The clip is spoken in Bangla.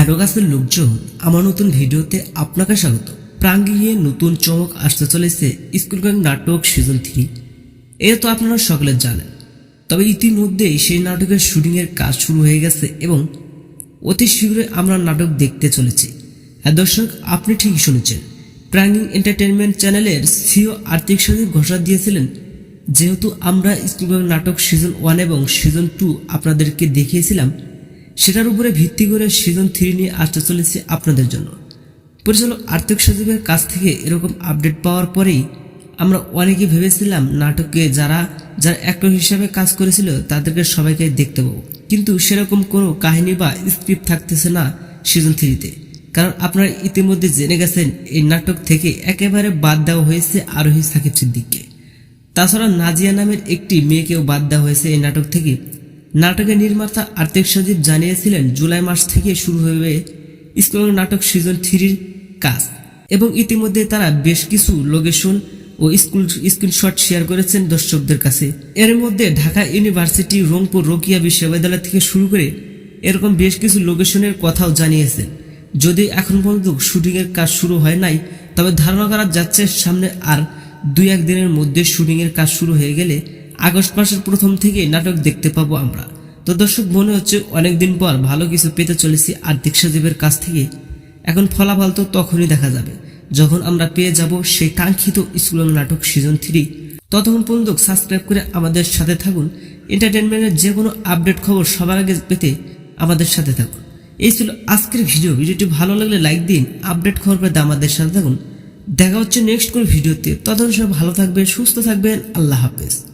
হ্যালো গাছের লোকজন আমার নতুন ভিডিওতে আপনাকে স্বাগত। প্রাঙ্গিয়ে নতুন চমক আসতে চলেছে স্কুল গ্যাং নাটক সিজন থ্রি। এটা তো আপনারা সকলে জানেন। তবে ইতিমধ্যেই সেই নাটকের শুটিংয়ের কাজ শুরু হয়ে গেছে এবং অতি শীঘ্রই আমরা নাটক দেখতে চলেছি। হ্যাঁ দর্শক, আপনি ঠিকই শুনেছেন। প্রাঙ্গিং এন্টারটেনমেন্ট চ্যানেলের সিও আর্থিক সচিব ঘোষণা দিয়েছিলেন, যেহেতু আমরা স্কুল গ্যাং নাটক সিজন ওয়ান এবং সিজন টু আপনাদেরকে দেখিয়েছিলাম সেটার উপরে ভিত্তি করে সিজন থ্রি নিয়ে আসতে চলেছে আপনাদের জন্য। পরিচালক আর্থিক সচিবের কাছ থেকে এরকম আপডেট পাওয়ার পরেই আমরা অনেকে ভেবেছিলাম নাটকে যারা যারা অ্যাক্টর হিসাবে কাজ করেছিল তাদেরকে সবাইকে দেখতে পাবো। কিন্তু সেরকম কোনো কাহিনী বা স্ক্রিপ্ট থাকতেছে না সিজন থ্রিতে। কারণ আপনারা ইতিমধ্যে জেনে গেছেন, এই নাটক থেকে একেবারে বাদ দেওয়া হয়েছে আরোহী সাকিব সিদ্দিককে। তাছাড়া নাজিয়া নামের একটি মেয়েকেও বাদ দেওয়া হয়েছে এই নাটক থেকে। নাটকের নির্মাতা আর্থিক সজীব জানিয়েছিলেন, জুলাই মাস থেকে শুরু হবে স্কুল নাটক সিজন থ্রির কাজ এবং ইতিমধ্যে তারা বেশ কিছু লোকেশন ও স্কুল স্ক্রিনশট শেয়ার করেছেন দর্শকদের কাছে। এর মধ্যে ঢাকা ইউনিভার্সিটি, রংপুর রোকিয়া বিশ্ববিদ্যালয় থেকে শুরু করে এরকম বেশ কিছু লোকেশনের কথাও জানিয়েছেন। যদি এখন পর্যন্ত শুটিংয়ের কাজ শুরু হয় নাই, তবে ধারণা করা যাচ্ছে সামনে আর দুই এক দিনের মধ্যে শুটিংয়ের কাজ শুরু হয়ে গেলে আগস্ট মাসের প্রথম থেকে নাটক দেখতে পাবো আমরা। তো দর্শক, মনে হচ্ছে অনেকদিন পর ভালো কিছু পেতে চলেছি আর্থিক সচিবের কাছ থেকে। এখন ফলাফল তো তখনই দেখা যাবে। যখন আমরা পেয়ে যাব সেই কাঙ্ক্ষিত স্কুল নাটক সিজন থ্রি ততক্ষণ পর্যন্ত সাবস্ক্রাইব করে আমাদের সাথে থাকুন। এন্টারটেনমেন্টের যে কোনো আপডেট খবর সবার আগে পেতে আমাদের সাথে থাকুন। এই ছিল আজকের ভিডিও। ভিডিওটি ভালো লাগলে লাইক দিন আপডেট খবর পেতে আমাদের সাথে থাকুন। দেখা হচ্ছে নেক্সট কোন ভিডিওতে। ততক্ষণ সব ভালো থাকবেন, সুস্থ থাকবেন। আল্লাহ হাফেজ।